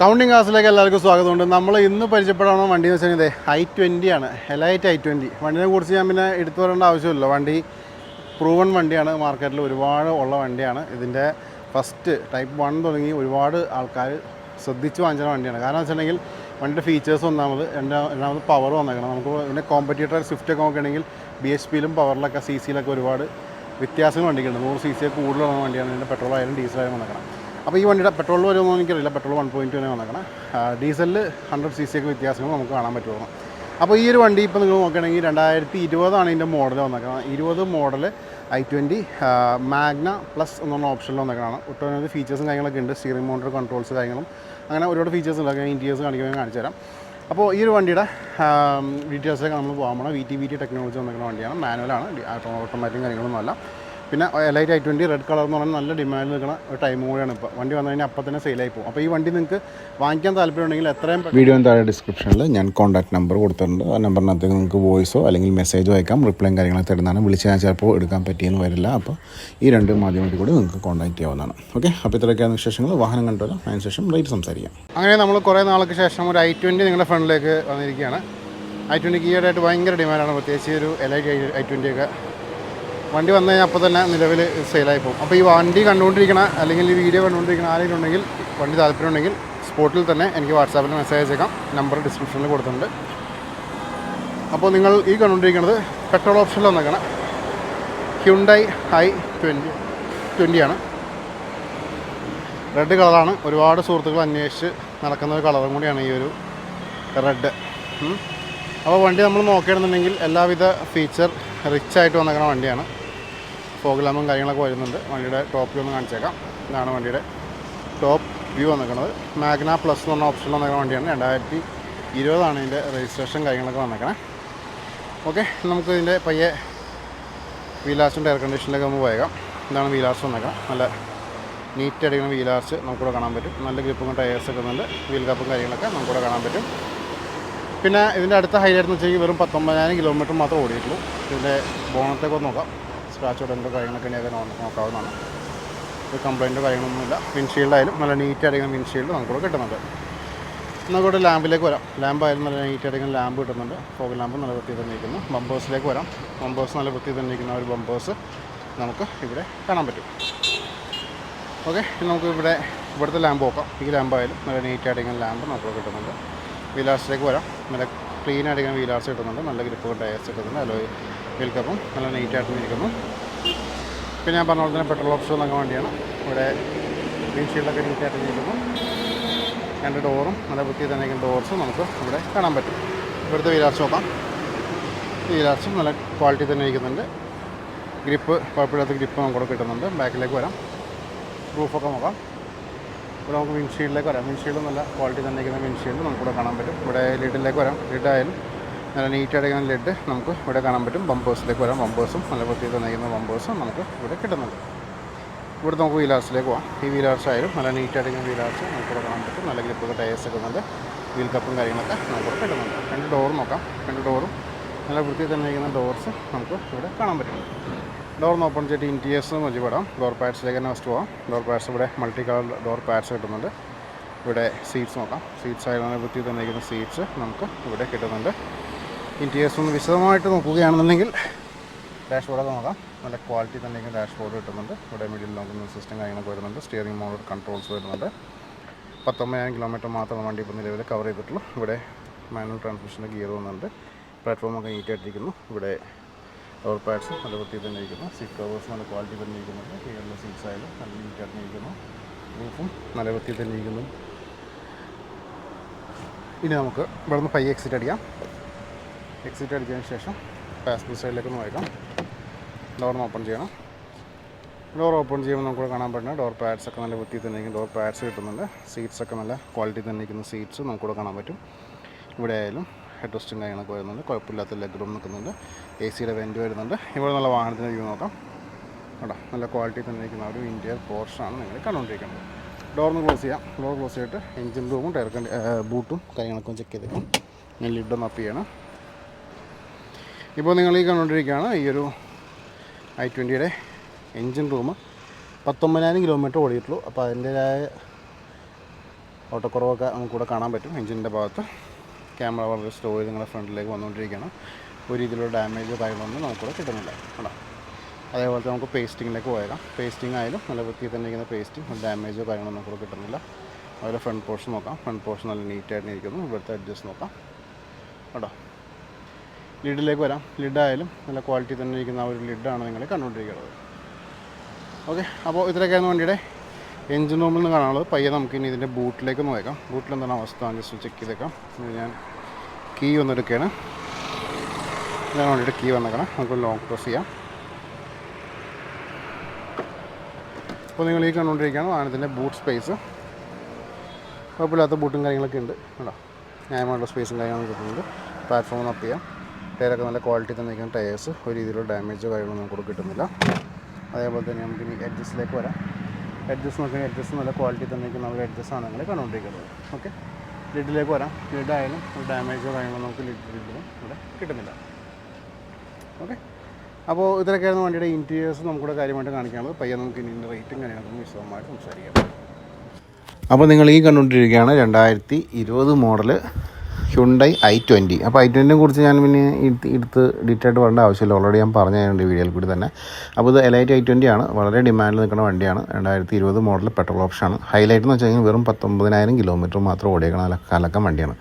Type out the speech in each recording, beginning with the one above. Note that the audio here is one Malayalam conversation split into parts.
കൗണ്ടിങ് ക്ലാസ്സിലേക്ക് എല്ലാവർക്കും സ്വാഗതമുണ്ട്. നമ്മൾ ഇന്ന് പരിചയപ്പെടാവുന്ന വണ്ടി എന്ന് വെച്ചാൽ ഇതേ ഐ ട്വന്റി ആണ്. എലൈറ്റ് ഐ ട്വന്റി വണ്ടിനെ കുറിച്ച് ഞാൻ പിന്നെ എടുത്തു വരേണ്ട ആവശ്യമില്ല. വണ്ടി പ്രൂവൺ വണ്ടിയാണ്. മാർക്കറ്റിൽ ഒരുപാട് ഉള്ള വണ്ടിയാണ്. ഇതിന്റെ ഫസ്റ്റ് ടൈപ്പ് വൺ തുടങ്ങി ഒരുപാട് ആൾക്കാർ ശ്രദ്ധിച്ച് വാങ്ങിച്ച വണ്ടിയാണ്. കാരണം വെച്ചിട്ടുണ്ടെങ്കിൽ വണ്ടിയുടെ ഫീച്ചേഴ്സ് ഒന്നാമത് രണ്ടാ രണ്ടാമത് പവർ വന്നേക്കണം. നമുക്ക് ഇതിന്റെ കോമ്പറ്റീറ്റർ സ്വിഫ്റ്റ് ഒക്കെ നോക്കുകയാണെങ്കിൽ ബി എച്ച് പിയിലും പവറിലൊക്കെ സി സിയിലൊക്കെ ഒരുപാട് വ്യത്യാസങ്ങൾ വണ്ടിക്കുണ്ട് നൂറ് സി സി കൂടുതലുള്ള വണ്ടിയാണ്. ഇതിന്റെ പെട്രോൾ ആയാലും ഡീസലായാലും വന്നേക്കണം അപ്പോൾ ഈ വണ്ടിയുടെ പെട്രോൾ വരുമോ എനിക്കറിയില്ല. പെട്രോൾ വൺ പോയിന്റ് തന്നെ വന്നേക്കണം. ഡീസലിൽ ഹൺഡ്രഡ് സി സി ഒക്കെ വ്യത്യാസങ്ങൾ നമുക്ക് കാണാൻ പറ്റുള്ളൂ. അപ്പോൾ ഈ ഒരു വണ്ടി ഇപ്പോൾ നിങ്ങൾ നോക്കുകയാണെങ്കിൽ രണ്ടായിരത്തി ഇരുപതാണ് ഇതിന്റെ മോഡൽ വന്നേക്കുന്നത് ഇരുപത് model i twenty Magna plus എന്ന് പറഞ്ഞ ഓപ്ഷനിൽ വന്നേക്കണം ഒട്ടനവധി ഫീച്ചേഴ്സും കാര്യങ്ങളൊക്കെ ഉണ്ട്. സ്റ്റിയറിംഗ് മോട്ടർ കൺട്രോൾസ് കാര്യങ്ങളും. അങ്ങനെ ഒരുപാട് ഫീച്ചേഴ്സ് ഉണ്ട്. ഇന്റീരിയേഴ്സ് കാണിക്കാൻ കാണിച്ചു തരാം. അപ്പോൾ ഈ ഒരു വണ്ടിയുടെ ഡീറ്റെയിൽസിലേക്ക് നമ്മൾ പോകാൻ പോകണം V T V T technology വന്നിരിക്കുന്ന വണ്ടിയാണ്. മാനുവലാണ് ഓട്ടോമാറ്റിക് കാര്യങ്ങളൊന്നും അല്ല. പിന്നെ elite i twenty red colour എന്ന് പറഞ്ഞാൽ നല്ല ഡിമാൻഡ് നിൽക്കുന്ന ഒരു ടൈം കൂടിയാണ് ഇപ്പോൾ വണ്ടി വന്നു കഴിഞ്ഞാൽ അപ്പം തന്നെ സെയിലായി പോകും. അപ്പോൾ ഈ വണ്ടി നിങ്ങൾക്ക് വാങ്ങിക്കാൻ താല്പര്യമുണ്ടെങ്കിൽ എത്രയും വീഡിയോ താഴെ ഡിസ്ക്രിപ്ഷനിൽ ഞാൻ കോൺടാക്ട് നമ്പർ കൊടുത്തിട്ടുണ്ട്. ആ നമ്പറിനകത്തേക്ക് നിങ്ങൾക്ക് വോയിസോ അല്ലെങ്കിൽ മെസ്സേജോ അയക്കാം. റിപ്ലൈയും കാര്യങ്ങളൊക്കെ തരുന്നതാണ്. വിളിച്ച് ഞാൻ ചിലപ്പോൾ എടുക്കാൻ പറ്റിയെന്ന് വരില്ല. അപ്പോൾ ഈ രണ്ട് മാധ്യമത്തിൽ കൂടി നിങ്ങൾക്ക് കോൺടാക്ട് ചെയ്യാവുന്നതാണ്. ഓക്കെ അപ്പോൾ ഇത്രയൊക്കെയാണ് വിശേഷങ്ങൾ. വാഹനം കണ്ടുവരാം. അതിന് ശേഷം റേറ്റ് സംസാരിക്കാം. അങ്ങനെ നമ്മൾ കുറേ നാൾക്ക് ശേഷം ഒരു ഐ ട്വന്റി നിങ്ങളുടെ ഫ്രണ്ടിലേക്ക് വന്നിരിക്കുകയാണ്. ഐ ട്വന്റിക്ക് ഈയിടെയായിട്ട് ഭയങ്കര ഡിമാൻഡാണ് പ്രത്യേകിച്ച് ഒരു എലൈറ്റ് ഐ ട്വന്റിയൊക്കെ വണ്ടി വന്നു കഴിഞ്ഞാൽ അപ്പോൾ തന്നെ നിലവിൽ സെയിലായി പോകും. അപ്പോൾ ഈ വണ്ടി കണ്ടുകൊണ്ടിരിക്കണ അല്ലെങ്കിൽ ഈ വീഡിയോ കണ്ടുകൊണ്ടിരിക്കണ ആരെങ്കിലും ഉണ്ടെങ്കിൽ വണ്ടി താല്പര്യം ഉണ്ടെങ്കിൽ സ്പോട്ടിൽ തന്നെ എനിക്ക് വാട്സാപ്പിൽ മെസ്സേജ് അയച്ചേക്കാം. നമ്പർ ഡിസ്ക്രിപ്ഷനിൽ കൊടുത്തിട്ടുണ്ട്. അപ്പോൾ നിങ്ങൾ ഈ കണ്ടുകൊണ്ടിരിക്കുന്നത് പെട്രോൾ ഓപ്ഷനിൽ വന്നേക്കണം. ഹ്യുണ്ടായി ഹൈ ട്വന്റി ട്വന്റിയാണ് റെഡ് കളറാണ് ഒരുപാട് സുഹൃത്തുക്കൾ അന്വേഷിച്ച് നടക്കുന്ന ഒരു കളറും കൂടിയാണ് ഈ ഒരു റെഡ് അപ്പോൾ വണ്ടി നമ്മൾ നോക്കുകയാണെന്നുണ്ടെങ്കിൽ എല്ലാവിധ ഫീച്ചർ റിച്ച് ആയിട്ട് വന്നേക്കുന്ന വണ്ടിയാണ്. ഫോഗ് ലാമ്പും കാര്യങ്ങളൊക്കെ വരുന്നുണ്ട്. വണ്ടിയുടെ ടോപ്പ് വ്യൂ ഒന്ന് കാണിച്ചേക്കാം. ഇതാണ് വണ്ടിയുടെ ടോപ്പ് വ്യൂ വന്നിരിക്കുന്നത് മാഗ്ന പ്ലസ് എന്ന് പറഞ്ഞ ഓപ്ഷൻ വന്നിരിക്കുന്ന വണ്ടിയാണ്. രണ്ടായിരത്തി ഇരുപതാണ് ഇതിന്റെ രജിസ്ട്രേഷൻ കാര്യങ്ങളൊക്കെ വന്നേക്കണേ ഓക്കെ നമുക്ക് ഇതിന്റെ പയ്യെ വീലാർസിന്റെ എയർ കണ്ടീഷനിലേക്ക് നമുക്ക് പോയേക്കാം. ഇതാണ് വീലാർസ് വന്നേക്കാം നല്ല നീറ്റ് അടിക്കുന്ന വീലാർസ് നമുക്കിവിടെ കാണാൻ പറ്റും. നല്ല ഗ്രിപ്പും ടയേഴ്സ് ഒക്കെ ഉണ്ട്. വീൽ കപ്പും കാര്യങ്ങളൊക്കെ നമുക്കിവിടെ കാണാൻ പറ്റും. പിന്നെ ഇതിന്റെ അടുത്ത ഹൈലൈറ്റ് എന്ന് വെച്ചാൽ വെറും പത്തൊമ്പതിനായിരം കിലോമീറ്റർ മാത്രമേ ഓടിയിട്ടുള്ളൂ. ഇതിന്റെ ബോണത്തേക്കൊന്ന് നോക്കാം. സ്ക്രാച്ച് ഉടന്റെ കാര്യങ്ങളൊക്കെ ഇനി നോക്കാവുന്നതാണ്. ഒരു കംപ്ലൈന്റോ കാര്യങ്ങളൊന്നുമില്ല വിൻഷീൽഡ് ആയാലും നല്ല നീറ്റ് അടങ്ങുന്ന വിൻഷീൽഡ് നമുക്കിവിടെ കിട്ടുന്നുണ്ട്. നമുക്കിവിടെ ലാമ്പിലേക്ക് വരാം. ലാമ്പ് ആയാലും നല്ല നീറ്റ് അടങ്ങുന്ന ലാമ്പ് കിട്ടുന്നുണ്ട്. ഫോഗ് ലാമ്പ് നല്ല വൃത്തി തന്നെ ഇരിക്കുന്നു. ബമ്പേഴ്സിലേക്ക് വരാം. ബമ്പേഴ്സ് നല്ല വൃത്തി തന്നെ ഇരിക്കുന്ന ഒരു ബമ്പേഴ്സ് നമുക്ക് ഇവിടെ കാണാൻ പറ്റും. ഓക്കെ നമുക്ക് ഇവിടെ ഇവിടുത്തെ ലാമ്പ് നോക്കാം. ഈ ലാമ്പ് ആയാലും നല്ല നീറ്റ് അടങ്ങുന്ന ലാമ്പ് നമുക്ക് കിട്ടുന്നുണ്ട്. വീലാർസിലേക്ക് വരാം. നല്ല ക്ലീൻ അടങ്ങുന്ന വീലാർസ് കിട്ടുന്നുണ്ട്. നല്ല ഗ്രിപ്പ് ടയേഴ്സ് കിട്ടുന്നുണ്ട്. അലോയ് വീൽ കപ്പും നല്ല നീറ്റായിട്ട് ഇരിക്കുന്നു പിന്നെ ഞാൻ പറഞ്ഞ പോലെ തന്നെ പെട്രോൾ ഓപ്ഷൻ എന്നൊക്കെ വേണ്ടിയാണ്. ഇവിടെ വിൻഷീൽഡൊക്കെ നീറ്റായിട്ട് ഇരിക്കുന്നു രണ്ട് ഡോറും നല്ല വൃത്തി തന്നെ ഡോർസും നമുക്ക് ഇവിടെ കാണാൻ പറ്റും. ഇവിടുത്തെ വീലാസ് നോക്കാം വീലാർച്ചും നല്ല ക്വാളിറ്റി തന്നെ ഇരിക്കുന്നുണ്ട്. ഗ്രിപ്പ് കുഴപ്പമില്ലാത്ത ഗ്രിപ്പ് നമുക്ക് കിട്ടുന്നുണ്ട്. ബാക്കിലേക്ക് വരാം. റൂഫൊക്കെ നോക്കാം. ഇവിടെ നമുക്ക് വിൻഷീൽഡിലേക്ക് വരാം. വിൻഷീൽഡ് നല്ല ക്വാളിറ്റി തന്നെ ഇരിക്കുന്ന വിൻഷീൽഡ് നമുക്കിവിടെ കാണാൻ പറ്റും. ഇവിടെ ലിഡിലേക്ക് വരാം. ലിഡ് ആയാലും നല്ല നീറ്റ് അടിക്കുന്ന ലെഡ് നമുക്ക് ഇവിടെ കാണാൻ പറ്റും. ബമ്പേഴ്സിലേക്ക് വരാം. ബമ്പേഴ്സും നല്ല പ്രത്യേകത നയിക്കുന്ന ബമ്പേഴ്സും നമുക്ക് ഇവിടെ കിട്ടുന്നുണ്ട്. ഇവിടെ നമുക്ക് വീലാർസിലേക്ക് പോകാം ഈ വീലാർസ് ആയാലും നല്ല നീറ്റ് അടിക്കുന്ന വീലാർസ് നമുക്കിവിടെ കാണാൻ പറ്റും. നല്ല ഗ്രിപ്പൊക്കെ ടയേഴ്സ് ഒക്കെ ഉണ്ട്. വീൽ കപ്പും കാര്യങ്ങളൊക്കെ നമുക്കിവിടെ കിട്ടുന്നുണ്ട്. രണ്ട് ഡോർ നോക്കാം. രണ്ട് ഡോറും നല്ല വൃത്തിയിൽ തന്നെ ഇരിക്കുന്ന ഡോർസ് നമുക്ക് ഇവിടെ കാണാൻ പറ്റും. ഡോർ ഓപ്പൺ ചെയ്തിട്ട് ഇന്റീരിയേഴ്സ് വെച്ചിപ്പെടാം ഡോർ പാഡ്സിലേക്ക് തന്നെ ഫസ്റ്റ് പോകാം ഡോർ പാഡ്സ് ഇവിടെ മൾട്ടി കളർ ഡോർ പാഡ്സ് കിട്ടുന്നുണ്ട്. ഇവിടെ സീറ്റ്സ് നോക്കാം. സീറ്റ്സ് ആയിരുന്ന വൃത്തിയിൽ തന്നെ ഇരിക്കുന്ന സീറ്റ്സ് നമുക്ക് ഇവിടെ കിട്ടുന്നുണ്ട്. ഇന്റീരിയേഴ്സ് ഒന്ന് വിശദമായിട്ട് നോക്കുകയാണെന്നുണ്ടെങ്കിൽ ഡാഷ്ബോർഡൊക്കെ നോക്കാം. നല്ല ക്വാളിറ്റി തന്നെ ഡാഷ് ഡാഷ്ബോർഡ് കിട്ടുന്നുണ്ട്. ഇവിടെ മിഡിൽ നോക്കുന്ന സിസ്റ്റം കാര്യങ്ങളൊക്കെ വരുന്നുണ്ട്. സ്റ്റിയറിംഗ് മോഡൽ കൺട്രോൾസ് വരുന്നുണ്ട്. പത്തൊമ്പതിനായിരം കിലോമീറ്റർ മാത്രമേ വണ്ടി ഇപ്പോൾ നിലവിൽ കവർ ചെയ്തിട്ടുള്ളൂ. ഇവിടെ മാനുവൽ ട്രാൻസ്മിഷന്റെ ഗിയർ വന്നുണ്ട് പ്ലാറ്റ്ഫോമൊക്കെ നീറ്റായിട്ടിരിക്കുന്നു ഇവിടെ ഡോർ പാഡ്സ് നല്ല വൃത്തി തന്നെ ഇരിക്കുന്നു. സീറ്റ് കവേഴ്സ് നല്ല ക്വാളിറ്റി തന്നെ ഇരിക്കുന്നുണ്ട്. കീഴിലുള്ള സീറ്റ്സ് ആയാലും നല്ല നീറ്റായിട്ട് ഇരിക്കുന്നു. റൂഫും നല്ല വൃത്തി തന്നെ ഇരിക്കുന്നു. ഇനി നമുക്ക് ഇവിടെ നിന്ന് പയ്യെ എക്സിറ്റ് അടിക്കാം. എക്സിറ്റ് അടിച്ചതിന് ശേഷം പാസഞ്ചർ സൈഡിലേക്ക് ഒന്ന് ഡോർ ഓപ്പൺ ചെയ്യണം. ഡോർ ഓപ്പൺ ചെയ്യുമ്പോൾ നമുക്ക് കാണാൻ പറ്റുന്ന ഡോർ പാഡ്സ് ഒക്കെ നല്ല വൃത്തി തന്നെ ഡോർ പാഡ്സ് കിട്ടുന്നുണ്ട്. സീറ്റ്സ് ഒക്കെ നല്ല ക്വാളിറ്റി തന്നെ ഇരിക്കുന്ന സീറ്റ്സ് നമുക്കിവിടെ കാണാൻ പറ്റും. ഇവിടെ ആയാലും ഹെഡ് റെസ്റ്റും കാര്യങ്ങളൊക്കെ വരുന്നുണ്ട്. കുഴപ്പമില്ലാത്ത ലെഗ് റൂം നിൽക്കുന്നുണ്ട്. എ സിയുടെ വെന്റ് വരുന്നുണ്ട്. ഇവിടെ നല്ല വാഹനത്തിന്റെ വ്യൂ നോക്കാം. കേട്ടോ നല്ല ക്വാളിറ്റി തന്നെ ഇരിക്കുന്ന ഒരു ഇന്റീരിയർ പോർഷനാണ് നിങ്ങൾ കണ്ടുകൊണ്ടിരിക്കുന്നത്. ഒന്ന് ക്ലോസ് ചെയ്യാം. ഡോർ ക്ലോസ് ചെയ്തിട്ട് എഞ്ചിൻ റൂമും ടയർ ബൂട്ടും കാര്യങ്ങളൊക്കെ ചെക്ക് ചെയ്തേക്കാം. ഞാൻ ലിഡൊന്ന് അപ്പ് ചെയ്യണം. ഇപ്പോൾ നിങ്ങൾ ഈ കണ്ടുകൊണ്ടിരിക്കുകയാണ് ഈ ഒരു ഐ ട്വന്റിയുടെ എൻജിൻ റൂം. പത്തൊമ്പതിനായിരം കിലോമീറ്റർ ഓടിയിട്ടുള്ളൂ. അപ്പോൾ അതിന്റേതായ ഓട്ടക്കുറവൊക്കെ നമുക്കിവിടെ കാണാൻ പറ്റും എൻജിന്റെ ഭാഗത്ത്. ക്യാമറ വളരെ സ്ലോ ചെയ്ത് നിങ്ങളുടെ ഫ്രണ്ടിലേക്ക് വന്നുകൊണ്ടിരിക്കുകയാണ്. ഒരു രീതിയിലുള്ള ഡാമേജോ കാര്യങ്ങളൊന്നും നമുക്കിവിടെ കിട്ടുന്നില്ല. കേട്ടോ അതേപോലെ നമുക്ക് പേസ്റ്റിങ്ങിലേക്ക് പോയേക്കാം. പേസ്റ്റിംഗ് ആയാലും നല്ല വൃത്തിയിൽ തന്നെ ഇരിക്കുന്ന പേസ്റ്റിംഗ് ഡാമേജോ കാര്യങ്ങളൊന്നും നമുക്കിവിടെ കിട്ടുന്നില്ല. അതുപോലെ ഫ്രണ്ട് പോർഷൻ നോക്കാം. ഫ്രണ്ട് പോർഷൻ നല്ല നീറ്റായിട്ട് ഇരിക്കുന്നു ഇവിടുത്തെ അഡ്ജസ്റ്റ് നോക്കാം. കേട്ടോ ലിഡിലേക്ക് വരാം. ലിഡായാലും നല്ല ക്വാളിറ്റി തന്നെ ഇരിക്കുന്ന ആ ഒരു ലിഡാണ് നിങ്ങൾ കണ്ടുകൊണ്ടിരിക്കുന്നത്. ഓക്കെ അപ്പോൾ ഇത്രയൊക്കെയാണ് വണ്ടിയുടെ എഞ്ചിൻ റൂമിൽ നിന്ന് കാണാനുള്ളത്. പയ്യെ നമുക്ക് ഇനി ഇതിന്റെ ബൂട്ടിലേക്ക് നോക്കാം ബൂട്ടിൽ എന്താണ് അവസ്ഥ ജസ്റ്റ് ചെക്ക് ചെയ്തേക്കാം. ഞാൻ കീ വന്നെടുക്കുകയാണ്. ഞാൻ വണ്ടിയുടെ കീ വന്നേക്കണം. നമുക്ക് ലോങ് പ്രസ് ചെയ്യാം. അപ്പോൾ നിങ്ങൾ ഈ കണ്ടുകൊണ്ടിരിക്കുകയാണ്. വാഹനത്തിന്റെ ബൂട്ട് സ്പേസ് കുഴപ്പമില്ലാത്ത ബൂട്ടും കാര്യങ്ങളൊക്കെ ഉണ്ട്. കേട്ടോ ന്യായമായിട്ടുള്ള സ്പേസും കാര്യങ്ങളും കിട്ടുന്നുണ്ട് പ്ലാറ്റ്ഫോം അപ്പ് ചെയ്യാം. ടയറൊക്കെ നല്ല ക്വാളിറ്റി തന്നെ നിൽക്കുന്ന ടയേഴ്സ് ഒരു രീതിയിലുള്ള ഡാമേജോ കാര്യങ്ങളൊന്നും നമുക്ക് കിട്ടുന്നില്ല. അതേപോലെ തന്നെ നമുക്ക് ഇനി എഡ്ജസ്റ്റിലേക്ക് വരാം. എഡ്ജസ് നോക്കുകയാണെങ്കിൽ എഡ്ജസ് നല്ല ക്വാളിറ്റി തന്നെ നിൽക്കുന്ന ഒരു എഡ്ജസ് ആണ് നിങ്ങൾ കണ്ടുകൊണ്ടിരിക്കുന്നത്. ഓക്കെ ലിഡിലേക്ക് വരാം. ലിഡായാലും ഒരു ഡാമേജോ കാര്യങ്ങളോ നമുക്ക് ലിഡ് ലിഡിലും ഇവിടെ കിട്ടുന്നില്ല. ഓക്കെ അപ്പോൾ ഇതിനൊക്കെയായിരുന്നു വണ്ടിയുടെ ഇന്റീരിയേഴ്സ് നമുക്കിവിടെ കാര്യമായിട്ട് കാണിക്കാനുള്ളത്. പയ്യെ നമുക്ക് ഇനി റേറ്റും കാര്യങ്ങളൊക്കെ വിശദമായിട്ട് സംസാരിക്കാം. അപ്പോൾ നിങ്ങൾ ഈ കണ്ടുകൊണ്ടിരിക്കുകയാണ് രണ്ടായിരത്തി ഇരുപത് മോഡൽ ഹ്യുണ്ടൈ ഐ ട്വന്റി അപ്പോൾ ഐ ട്വന്റിനെ കുറിച്ച് ഞാൻ പിന്നെ എടുത്ത് എടുത്ത് ഡീറ്റെയിൽ ആയിട്ട് പറയേണ്ട ആവശ്യമില്ല. ഓൾറെഡി ഞാൻ പറഞ്ഞു പറഞ്ഞിട്ടുണ്ട് വീഡിയോയിൽ കൂടി തന്നെ. അപ്പോൾ ഇത് എലൈറ്റ് ഐ ട്വന്റി ആണ്. വളരെ ഡിമാൻഡിൽ നിൽക്കുന്ന വണ്ടിയാണ്. രണ്ടായിരത്തി ഇരുപത് മോഡൽ പെട്രോൾ ഓപ്ഷനാണ് ഹൈലൈറ്റ് എന്ന് വെച്ച് കഴിഞ്ഞാൽ വെറും പത്തൊമ്പതിനായിരം കിലോമീറ്റർ മാത്രം ഓടിയേക്കണ കലക്കം വണ്ടിയാണ്.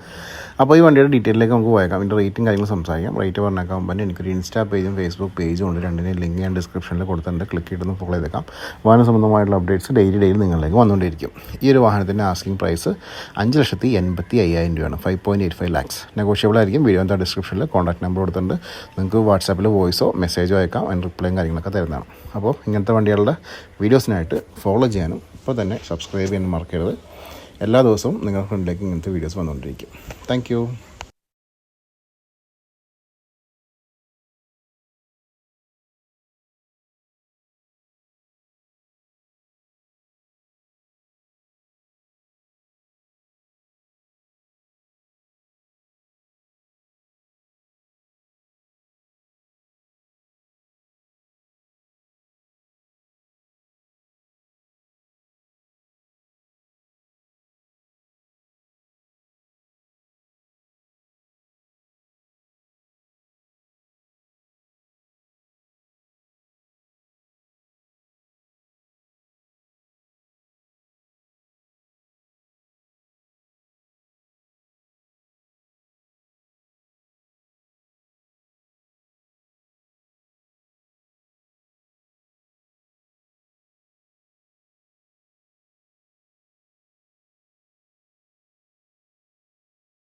അപ്പോൾ ഈ വണ്ടിയുടെ ഡീറ്റെയിലേക്ക് നമുക്ക് പോയേക്കാം. ഇതിന്റെ റേറ്റും കാര്യങ്ങളും സംസാരിക്കാം. റേറ്റ് പറഞ്ഞേക്കാൻ കമ്പനി എനിക്കൊരു ഇൻസ്റ്റാ പേജും ഫേസ്ബുക്ക് പേജും ഉണ്ട്. രണ്ടിനെയും ലിങ്ക് ഞാൻ ഡിസ്ക്രിപ്ഷനിൽ കൊടുത്തിട്ടുണ്ട്. ക്ലിക്ക് ചെയ്തൊന്ന് ഫോളോ ചെയ്തേക്കാം. വാഹന സംബന്ധമായിട്ടുള്ള അപ്ഡേറ്റ്സ് ഡെയിലി ഡെയിലി നിങ്ങളിലേക്ക് വന്നുകൊണ്ടിരിക്കും. ഈ ഒരു വാഹനത്തിന്റെ ആസ്കിംഗ് പ്രൈസ് അഞ്ച് ലക്ഷത്തി എൺപത്തി അയ്യായിരം രൂപയാണ്. Five point eight five lakhs negotiable ആയിരിക്കും. വീഡിയോ എന്താ ഡിസ്ക്രിപ്ഷനിൽ കോൺടാക്ട് നമ്പർ കൊടുത്തിട്ടുണ്ട്. നിങ്ങൾക്ക് വാട്സാപ്പിൽ വോയിസോ മെസ്സേജോ അയക്കാം. അതിന് റിപ്ലൈയും കാര്യങ്ങളൊക്കെ തരുന്നതാണ്. അപ്പോൾ ഇങ്ങനത്തെ വണ്ടികളുടെ വീഡിയോസിനായിട്ട് ഫോളോ ചെയ്യാനും ഇപ്പോൾ തന്നെ സബ്സ്ക്രൈബ് ചെയ്യാനും മറക്കരുത്. എല്ലാ ദിവസവും നിങ്ങളുടെ ഫ്രണ്ടിലേക്ക് ഇങ്ങനത്തെ വീഡിയോസ് വന്നുകൊണ്ടിരിക്കും. താങ്ക്